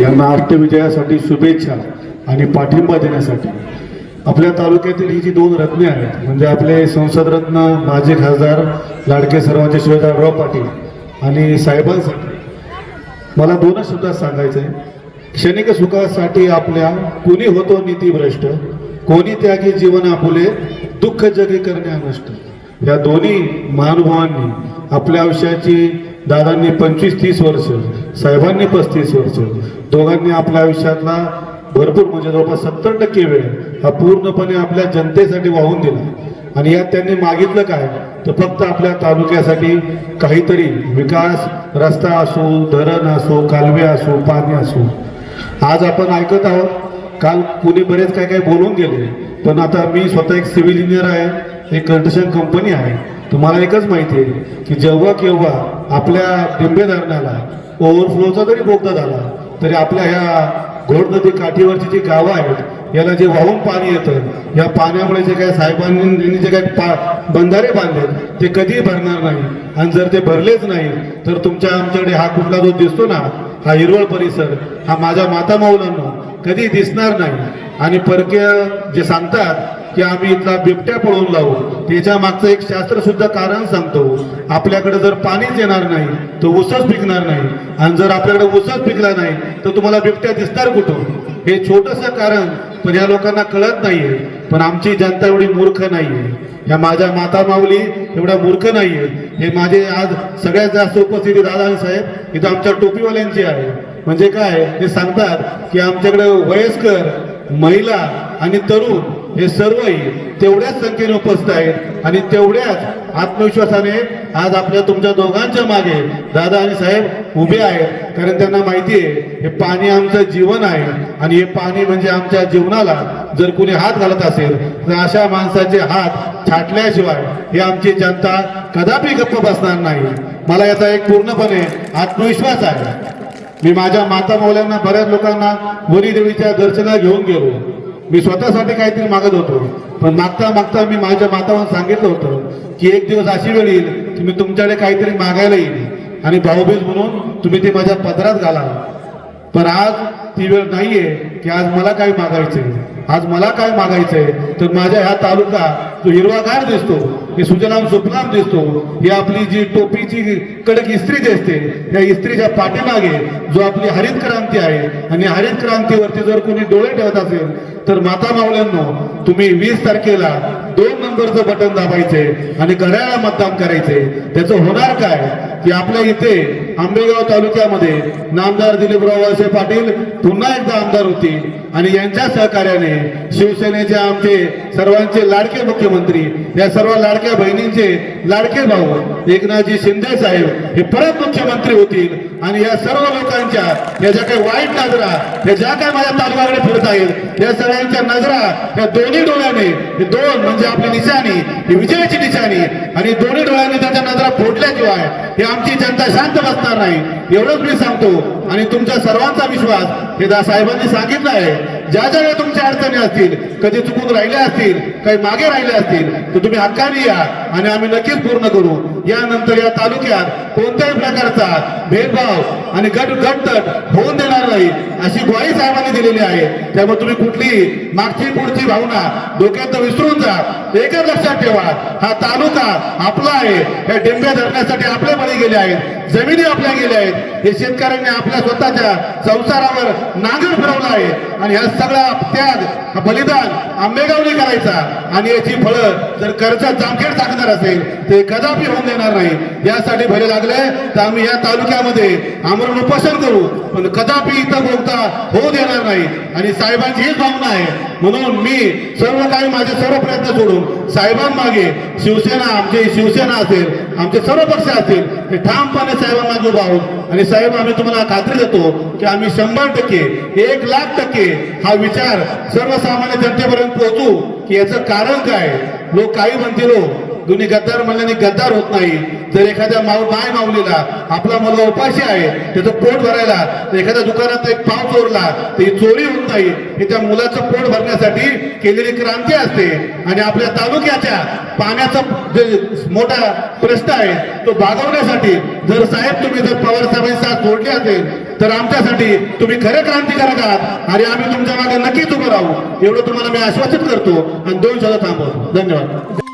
यांना अष्टविजयासाठी शुभेच्छा आणि पाठिंबा देण्यासाठी. आपल्या तालुक्यातील ही जी दोन रत्ने आहेत म्हणजे आपले संसद रत्न माजी खासदार लाडके सर्वांचे शिवराजराव पाटील आणि साहेबांसाठी मला दोनच शब्दात सांगायचं आहे क्षणिक सुखासाठी आपल्या कुणी होतो नीतीभ्रष्ट कोणी त्यागी जीवन आपुले दुःख जगी करणे नष्ट या दोन्ही महानुभावांनी आपल्या आयुष्याची दादांनी पंचवीस तीस वर्ष साहेबांनी पस्तीस वर्ष दोघांनी आपल्या आयुष्यातला भरपूर म्हणजे जवळपास सत्तर टक्के वेळ हा पूर्णपणे आपल्या जनतेसाठी वाहून दिला. आणि यात त्यांनी मागितलं काय? तर फक्त आपल्या तालुक्यासाठी काहीतरी विकास रस्ता असो धरण असो कालवे असो पाणी असो. आज आपण ऐकत आहोत काल कुणी बरेच काय काय बोलून गेले पण आता मी स्वतः एक सिव्हिल इंजिनियर आहे एक कंस्ट्रक्शन कंपनी आहे. तुम्हाला एकच माहिती आहे की जेव्हा केव्हा आपल्या डिंबे धरणाला ओव्हरफ्लोचा जरी बोगदा झाला तरी आपल्या ह्या घोड नदी काठीवरची जी गावं आहेत याला जे वाहून पाणी येतं या पाण्यामुळे जे काय साहेबांनी जे काय पा बंधारे बांधले ते कधीही भरणार नाही. आणि जर ते भरलेच नाही तर तुमच्या आमच्याकडे हा कुठला जो दिसतो ना हा हिरवळ परिसर हा माझ्या माता माऊलांना कधी दिसणार नाही. आणि परकीय जे सांगतात की आम्ही इथला बिबट्या पळून लावू. त्याच्या मागचं एक शास्त्र सुद्धा कारण सांगतो. आपल्याकडे जर पाणीच येणार नाही तर ऊसच पिकणार नाही. आणि जर आपल्याकडे ऊसच पिकला नाही तर तुम्हाला बिबट्या दिसणार कुठून? हे छोटस कारण पण या लोकांना कळत नाहीये. पण आमची जनता एवढी मूर्ख नाहीये. या माझ्या माता माऊली एवढ्या मूर्ख नाहीये. हे माझे आज सगळ्यात जास्त उपस्थिती दादा साहेब इथं आमच्या टोपीवाल्यांची आहे. म्हणजे काय? ते सांगतात की आमच्याकडे वयस्कर महिला आणि तरुण हे सर्वही तेवढ्याच संख्येने उपस्थित आहेत आणि तेवढ्याच आत्मविश्वासाने आज आपल्या तुमच्या दोघांच्या मागे दादा आणि साहेब उभे आहेत. कारण त्यांना माहिती आहे हे पाणी आमचं जीवन आहे आणि हे पाणी म्हणजे आमच्या जीवनाला जर कुणी हात घालत असेल तर अशा माणसाचे हात छाटल्याशिवाय हे आमची जनता कदापि गप्प बसणार नाही. मला याचा एक पूर्णपणे आत्मविश्वास आहे. मी माझ्या माता मौल्यांना बऱ्याच लोकांना वरी देवीच्या दर्शनाला घेऊन गेलो. मी स्वतःसाठी काहीतरी मागत होतो. पण मागता मागता मी माझ्या मातावर सांगितलं होतं की एक दिवस अशी वेळ येईल की मी तुमच्याकडे काहीतरी मागायला येईल आणि भाऊबीज म्हणून तुम्ही ते माझ्या पदरात घाला. पण आज ती वेळ नाहीये की आज मला काय मागायचंय. आज मला काय मागायचंय? तर माझ्या ह्या तालुका जो हिरवागार दिसतो हे सुजलाम सुफलाम दिसतो ही आपली जी टोपीची कडक इस्त्री दिसते त्या इस्त्रीच्या पाठीमागे जो आपली हरित क्रांती आहे आणि हरित क्रांतीवरती जर कोणी डोळे ठेवत असेल तर माता मावल्यांनो तुम्ही वीस तारखेला दोन नंबरचं बटन दाबायचे आणि घड्याळा मतदान करायचे. त्याचं होणार काय? की आपल्या इथे आंबेगाव तालुक्यामध्ये नामदार दिलीपराव वळसे पाटील पुन्हा एकदा आमदार होती आणि यांच्या सहकार्याने शिवसेनेचे आमचे सर्वांचे लाडके मुख्यमंत्री या सर्व लाडक्या बहिणींचे लाडके भाऊ एकनाथजी शिंदे साहेब हे परत मुख्यमंत्री होतील आणि या सर्व लोकांच्या या ज्या काही वाईट नजरा या ज्या काही माझ्या तालुक्याकडे फिरत आहेत या सगळ्यांच्या नजरा या दोन्ही डोळ्याने दोन म्हणजे आपली निशाणी ही विजयाची निशाणी. आणि दोन्ही डोळ्यांनी त्याच्या नजरा फोडल्याशिवाय हे आमची जनता शांत बसणार नाही. एवढंच मी सांगतो. आणि तुमच्या सर्वांचा विश्वास हे दा साहेबांनी सांगितलं आहे. ज्या ज्या वेळेला तुमच्या अडचणी असतील कधी चुकून राहिल्या असतील काही मागे राहिले असतील तर तुम्ही हक्काने या आणि आम्ही नक्कीच पूर्ण करू. यानंतर या तालुक्यात कोणत्याही प्रकारचा भेदभाव आणि गट गटतट होऊन देणार नाही अशी ग्वाही साहेबांनी दिलेली आहे. त्यामुळे तुम्ही कुठली मागची पुढची भावना डोक्यात विसरून जा. एकच लक्षात ठेवा हा तालुका आपला आहे. या डेंब्या धरण्यासाठी आपले बळी गेले आहेत. जमिनी आपल्या गेल्या आहेत. हे शेतकऱ्यांनी आपल्या स्वतःच्या संसारावर नांगर फिरवला आहे. आणि हा सगळा त्याग हा बलिदान आंबेगावनी करायचा. आणि याची फळं जर कर्ज जामखेड टाकणार असेल ते कदापि होऊन देणार नाही. यासाठी भले लागले तर आम्ही या तालुक्यामध्ये आमरण उपोषण करू. पण कदापि इथं बोलता होऊ देणार नाही. आणि साहेबांची हीच भावना आहे. म्हणून मी सर्व काही माझे सर्व प्रयत्न सोडून साहेबांमागे शिवसेना आमची शिवसेना असेल आमचे सर्व पक्ष असतील ते ठामपणे साहेबांमागे उभा आहोत. आणि साहेब आम्ही तुम्हाला खात्री देतो की आम्ही शंभर टक्के एक लाख टक्के हा विचार सर्वसामान्य जनतेपर्यंत पोहोचू की याचं कारण काय? लोक काही म्हणतील हो, दोन्ही गद्दार म्हणल्याने गद्दार होत नाही. जर एखाद्या माव माय माऊलीला आपला मुलगा उपाशी आहे त्याचं पोट भरायला एखाद्या दुकानात एक पाव चोरला तर ही चोरी होत नाही. हे त्या मुलाचं पोट भरण्यासाठी केलेली क्रांती असते. आणि आपल्या तालुक्याच्या पाण्याचा जे मोठा प्रश्न आहे तो भागवण्यासाठी जर साहेब तुम्ही जर पवार साहेबांनी साथ जोडली असेल तर आमच्यासाठी तुम्ही खरे क्रांतिकारक आहात. आणि आम्ही तुमच्या मागे नक्कीच उभं राहू. एवढं तुम्हाला मी आश्वासित करतो. आणि दोन शब्द थांबवतो. धन्यवाद.